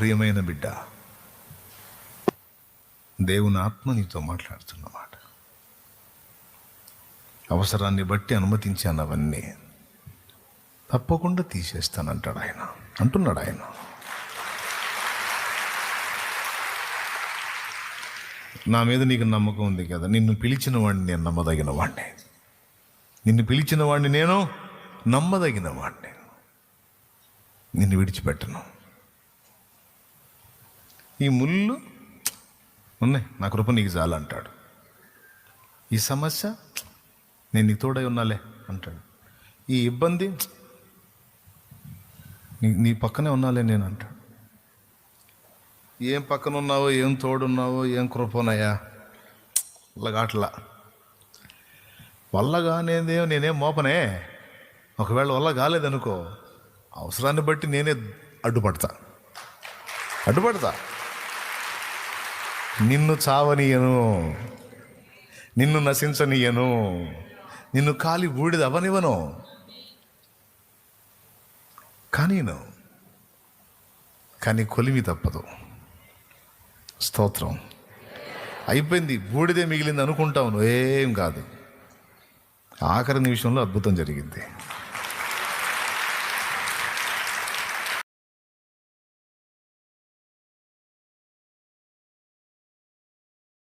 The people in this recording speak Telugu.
ప్రియమైన బిడ్డ దేవుని ఆత్మ నీతో మాట్లాడుతున్నమాట. అవసరాన్ని బట్టి అనుమతించాను అవన్నీ. తప్పకుండా తీసేస్తానంటాడు ఆయన. అంటున్నాడు ఆయన. నా మీద నీకు నమ్మకం ఉంది కదా నిన్ను పిలిచిన వాడిని నేను నమ్మదగిన వాడిని. నిన్ను పిలిచిన వాడిని నేను నమ్మదగిన వాడిని. నిన్ను విడిచిపెట్టను. ఈ ముళ్ళు ఉన్నాయి. నా కృప నీకు చాలంటాడు ఈ సమస్య నేను నీకు తోడై ఉన్నాలే అంటాడు. ఈ ఇబ్బంది నీ నీ పక్కనే ఉన్నాలే నేను అంటాడు. ఏం పక్కన ఉన్నావో ఏం తోడున్నావో ఏం కృపనయ్యా? వల్లగాట్లా. వల్ల కానేదేమో నేనేం మోపనే? ఒకవేళ వల్ల కాలేదనుకో అవసరాన్ని బట్టి నేనే అడ్డుపడతా. అడ్డుపడతా. నిన్ను చావనీయను నిన్ను నశించనీయను నిన్ను కాలి బూడిద అవనివ్వను. కానీను కానీ కొలిమి తప్పదు. స్తోత్రం. అయిపోయింది బూడిదే మిగిలింది అనుకుంటావు ఏం కాదు. ఆఖరి నిమిషంలో అద్భుతం జరిగింది.